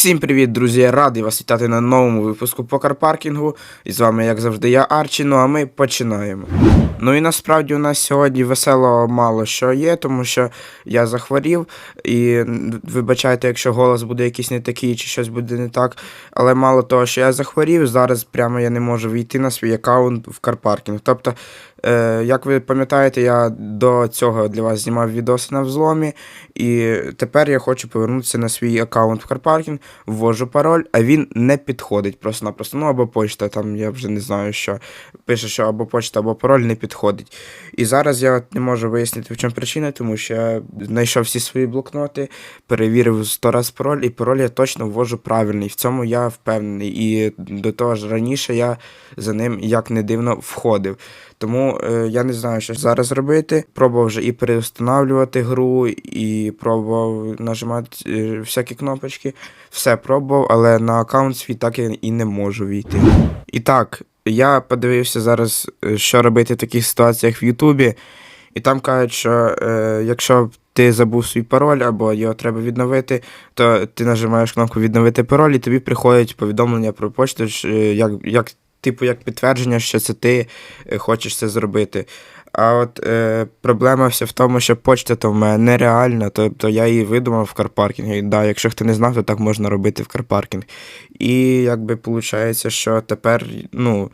Всім привіт, друзі! Радий вас вітати на новому випуску Покарпаркінгу. І з вами, як завжди, я Арчі, ну а ми починаємо. Ну і насправді у нас сьогодні весело мало що є, тому що я захворів. І вибачайте, якщо голос буде якийсь не такий, чи щось буде не так. Але мало того, що я захворів, зараз прямо я не можу війти на свій аккаунт в Карпаркінг. Тобто, е, як ви пам'ятаєте, я до цього для вас знімав відоси на взломі. І тепер я хочу повернутися на свій аккаунт в Карпаркінг, ввожу пароль, а він не підходить просто-напросто. Ну або почта, там я вже не знаю, що пише, що або почта, або пароль не підходить. І зараз я не можу вияснити, в чому причина, тому що я знайшов всі свої блокноти, перевірив сто раз пароль, і пароль я точно ввожу правильний. В цьому я впевнений. І до того ж раніше я за ним, як не дивно, входив. Тому е, я не знаю, що зараз робити. Пробував вже і переустанавлювати гру, і пробував нажимати е, всякі кнопочки. Все пробував, але на аккаунт свій так я і не можу війти. І так, я подивився зараз, е, що робити в таких ситуаціях в Ютубі. І там кажуть, що е, якщо ти забув свій пароль або його треба відновити, то ти нажимаєш кнопку відновити пароль, і тобі приходять повідомлення про почту, е, як, як, типу, як підтвердження, що це ти е, хочеш це зробити. А от е, проблема вся в тому, що почта то в мене нереальна, тобто я її видумав в карпаркінгі. І, да, якщо хто не знав, то так можна робити в карпаркінг. І якби виходить, що тепер, ну,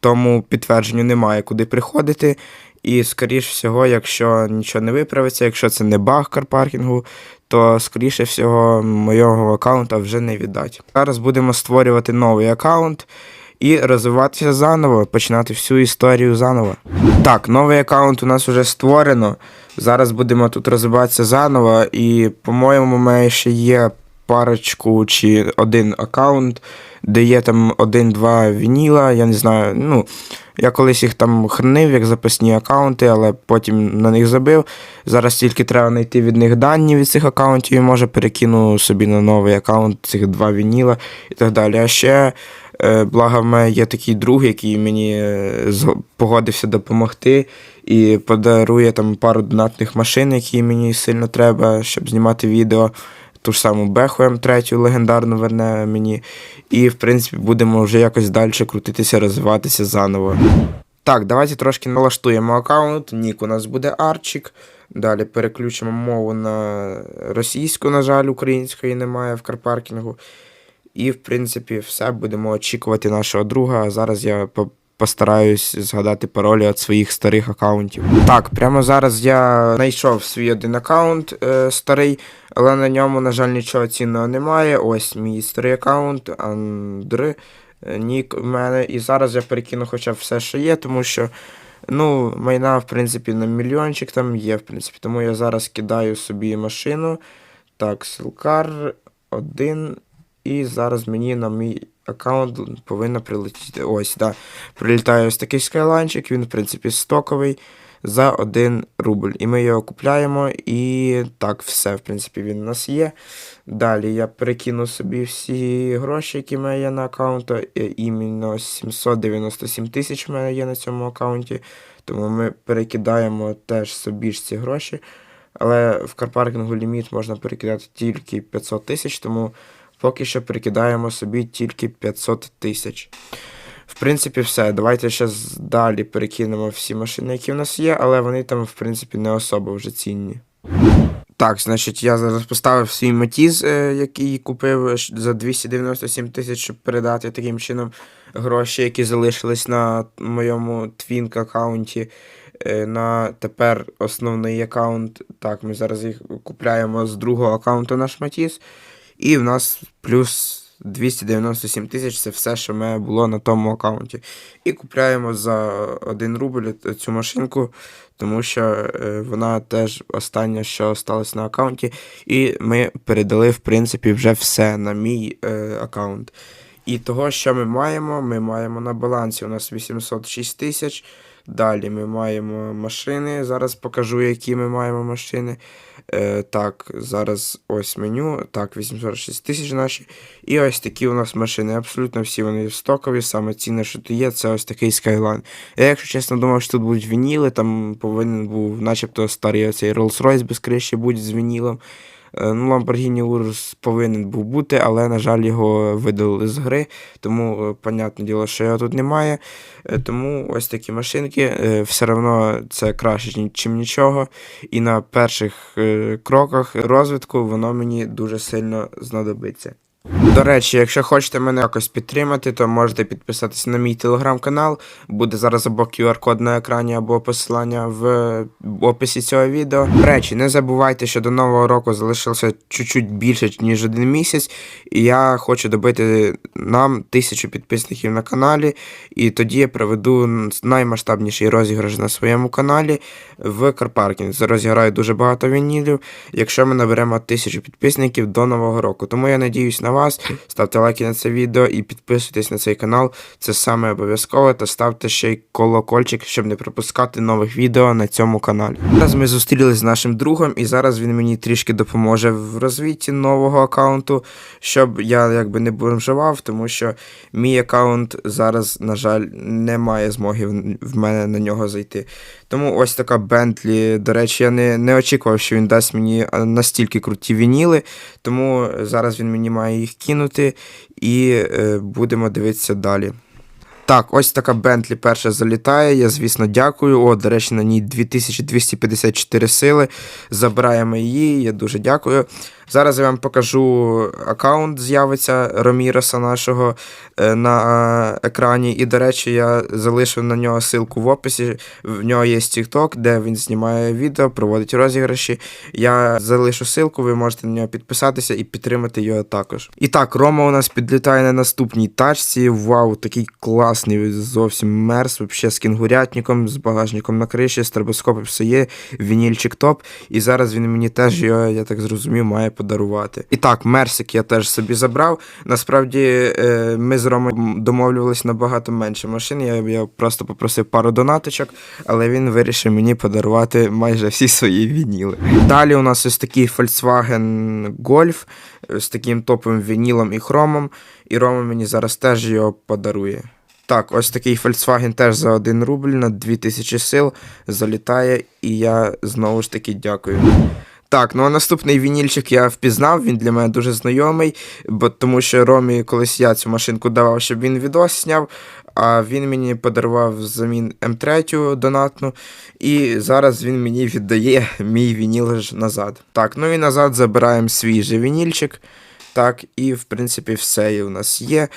тому підтвердженню немає куди приходити. І, скоріш всього, якщо нічого не виправиться, якщо це не баг карпаркінгу, то скоріше всього моєго аккаунта вже не віддать. Зараз будемо створювати новий аккаунт і розвиватися заново, починати всю історію заново. Так, новий аккаунт у нас вже створено. Зараз будемо тут розвиватися заново, і, по-моєму, мене ще є парочку чи один аккаунт, де є там один-два вініла, я не знаю. Ну, я колись їх там хранив як запасні аккаунти, але потім на них забив. Зараз тільки треба знайти від них дані від цих аккаунтів і може перекину собі на новий аккаунт цих два вініла і так далі. А ще, благо, в мене є такий друг, який мені е, погодився допомогти і подарує там пару донатних машин, які мені сильно треба, щоб знімати відео. Ту ж саму Беху М3 легендарну верне мені. І, в принципі, будемо вже якось далі крутитися, розвиватися заново. Так, давайте трошки налаштуємо аккаунт. Нік у нас буде Арчик. Далі переключимо мову на російську, на жаль, української немає в карпаркінгу. І, в принципі, все будемо очікувати нашого друга. Зараз я по- постараюсь згадати паролі від своїх старих аккаунтів. Так, прямо зараз я знайшов свій один аккаунт е, старий, але на ньому, на жаль, нічого цінного немає. Ось мій старий аккаунт, Андр, е, нік в мене. І зараз я перекину хоча б все, що є, тому що. Ну, майна, в принципі, на мільйончик там є, в принципі. Тому я зараз кидаю собі машину. Так, Силкар один. І зараз мені на мій аккаунт повинно прилетіти. Ось, да. Прилітає ось такий скайлайнчик, він, в принципі, стоковий за 1 рубль. І ми його купляємо. І так, все, в принципі, він у нас є. Далі я перекину собі всі гроші, які в мене є на аккаунті. Е, Іменно 797 тисяч в мене є на цьому аккаунті. Тому ми перекидаємо теж собі ж ці гроші. Але в карпаркінгу ліміт можна перекидати тільки 500 тисяч, тому поки що перекидаємо собі тільки 500 тисяч. В принципі, все. Давайте ще далі перекинемо всі машини, які в нас є, але вони там, в принципі, не особо вже цінні. Так, значить, я зараз поставив свій матіз, е, який купив за 297 тисяч, щоб передати таким чином гроші, які залишились на моєму твінк аккаунті. е, На тепер основний аккаунт. Так, ми зараз їх купляємо з другого аккаунту наш матіз. І в нас плюс 297 тисяч це все, що мене було на тому аккаунті. І купляємо за 1 рубль цю машинку, тому що е, вона теж остання, що осталось на аккаунті. І ми передали, в принципі, вже все на мій е, аккаунт. І того, що ми маємо, ми маємо на балансі у нас 806 тисяч. Далі ми маємо машини. Зараз покажу, які ми маємо машини. Е, так, зараз ось меню. Так, 846 тисяч наші. І ось такі у нас машини. Абсолютно всі вони стокові. Саме цінне, що тут є, це ось такий Skyline. Я, якщо чесно, думав, що тут будуть вініли, там повинен був, начебто, старий оцей Rolls-Royce без криші будь з вінілом. Е, Ну, Lamborghini Urus повинен був бути, але, на жаль, його видалили з гри, тому, е, понятне діло, що його тут немає. Е, Тому ось такі машинки. Все одно це краще, ніж нічого. І на перших кроках розвитку воно мені дуже сильно знадобиться. До речі, якщо хочете мене якось підтримати, то можете підписатися на мій телеграм-канал. Буде зараз або QR-код на екрані, або посилання в описі цього відео. До речі, не забувайте, що до нового року залишилося чуть-чуть більше, ніж один місяць. І я хочу добити нам тисячу підписників на каналі. І тоді я проведу наймасштабніший розіграш на своєму каналі в Карпаркінг. Розіграю дуже багато вінілів, якщо ми наберемо тисячу підписників до нового року. Тому я надіюсь на вас. Ставте лайки на це відео і підписуйтесь на цей канал. Це саме обов'язково. Та ставте ще й колокольчик, щоб не пропускати нових відео на цьому каналі. Зараз ми зустрілися з нашим другом, і зараз він мені трішки допоможе в розвитті нового аккаунту, щоб я якби не бомжував, тому що мій аккаунт зараз, на жаль, не має змоги в мене на нього зайти. Тому ось така Бентлі. До речі, я не, не очікував, що він дасть мені настільки круті вініли, тому зараз він мені має їх кинути і е, будемо дивитися далі. Так, ось така Бентлі перша залітає. Я, звісно, дякую. О, до речі, на ній 2254 сили. Забираємо її. Я дуже дякую. Зараз я вам покажу аккаунт, з'явиться Роміроса нашого е, на е, екрані. І, до речі, я залишив на нього ссылку в описі. В нього є TikTok, де він знімає відео, проводить розіграші. Я залишу ссылку, ви можете на нього підписатися і підтримати його також. І так, Рома у нас підлітає на наступній тачці. Вау, такий класний, зовсім мерз, взагалі з кінгурятником, з багажником на криші, стробоскопом все є, вінільчик топ. І зараз він мені теж його, я так зрозумів, має подарувати. І так, Мерсик я теж собі забрав. Насправді е, ми з Ромою домовлювалися на багато менше машин. Я, я просто попросив пару донаточок, але він вирішив мені подарувати майже всі свої вініли. Далі у нас ось такий Volkswagen Golf з таким топовим вінілом і хромом. І Рома мені зараз теж його подарує. Так, ось такий Volkswagen теж за 1 рубль на 2000 сил залітає, і я знову ж таки дякую. Так, ну а наступний вінільчик я впізнав, він для мене дуже знайомий, бо тому що Ромі колись я цю машинку давав, щоб він відос зняв, а він мені подарував взамін М3 донатну, і зараз він мені віддає мій вініл назад. Так, ну і назад забираємо свій же вінільчик. Так, і в принципі все і у нас є.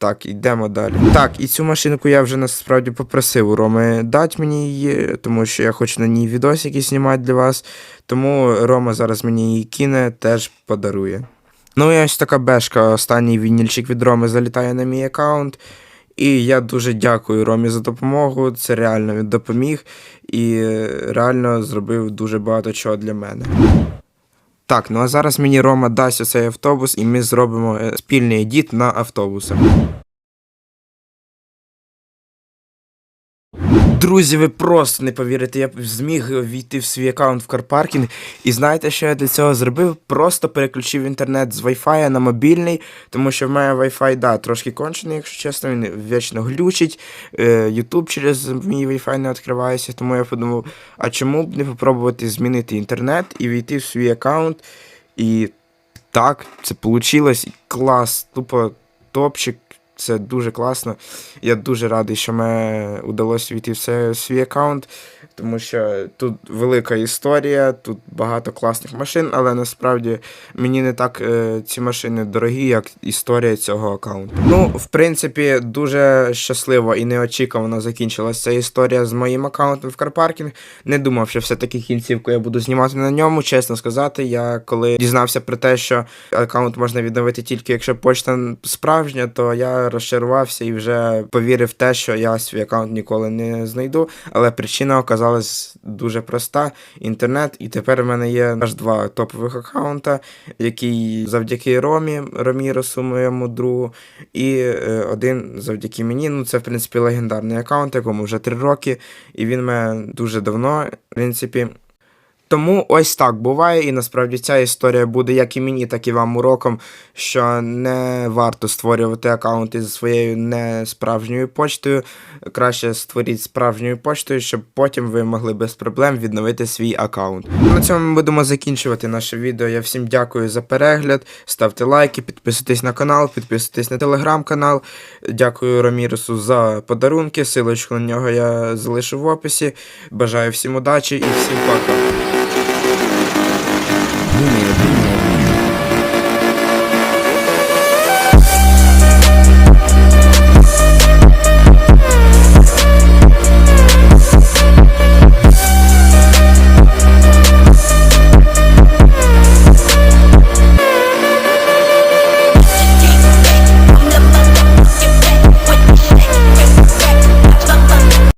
Так, йдемо далі. Так, і цю машинку я вже насправді попросив у Роми дати мені її, тому що я хочу на ній відосики знімати для вас. Тому Рома зараз мені її кине, теж подарує. Ну і ось така бешка, останній вінільчик від Роми залітає на мій аккаунт. І я дуже дякую Ромі за допомогу. Це реально він допоміг і е, реально зробив дуже багато чого для мене. Так, ну а зараз мені Рома дасть оцей автобус, і ми зробимо е, спільний дід на автобуси. Друзі, ви просто не повірите, я зміг війти в свій аккаунт в карпаркінг. І знаєте, що я для цього зробив? Просто переключив інтернет з Wi-Fi на мобільний, тому що в мене Wi-Fi, да, трошки кончений, якщо чесно, він вічно глючить. Е, YouTube через мій Wi-Fi не відкривається, тому я подумав, а чому б не попробувати змінити інтернет і війти в свій аккаунт. І так, це вийшло. Клас, тупо топчик. Це дуже класно. Я дуже радий, що мені вдалося війти в свій аккаунт, тому що тут велика історія, тут багато класних машин, але насправді мені не так е, ці машини дорогі, як історія цього аккаунту. Ну, в принципі, дуже щасливо і неочікувано закінчилася ця історія з моїм аккаунтом в Карпаркінг. Не думав, що все-таки кінцівку я буду знімати на ньому. Чесно сказати, я коли дізнався про те, що аккаунт можна відновити тільки якщо почта справжня, то я розчарувався і вже повірив в те, що я свій аккаунт ніколи не знайду. Але причина оказалась дуже проста: інтернет, і тепер в мене є аж два топових аккаунта, які завдяки Ромі, Роміросу, моєму другу, і е, один завдяки мені. Ну, це в принципі легендарний аккаунт, якому вже три роки, і він мене дуже давно, в принципі. Тому ось так буває, і насправді ця історія буде як і мені, так і вам уроком, що не варто створювати аккаунти зі своєю не справжньою почтою. Краще створіть справжньою почтою, щоб потім ви могли без проблем відновити свій аккаунт. На цьому ми будемо закінчувати наше відео. Я всім дякую за перегляд. Ставте лайки, підписуйтесь на канал, підписуйтесь на телеграм-канал. Дякую Рамірусу за подарунки. Силочку на нього я залишу в описі. Бажаю всім удачі і всім пока.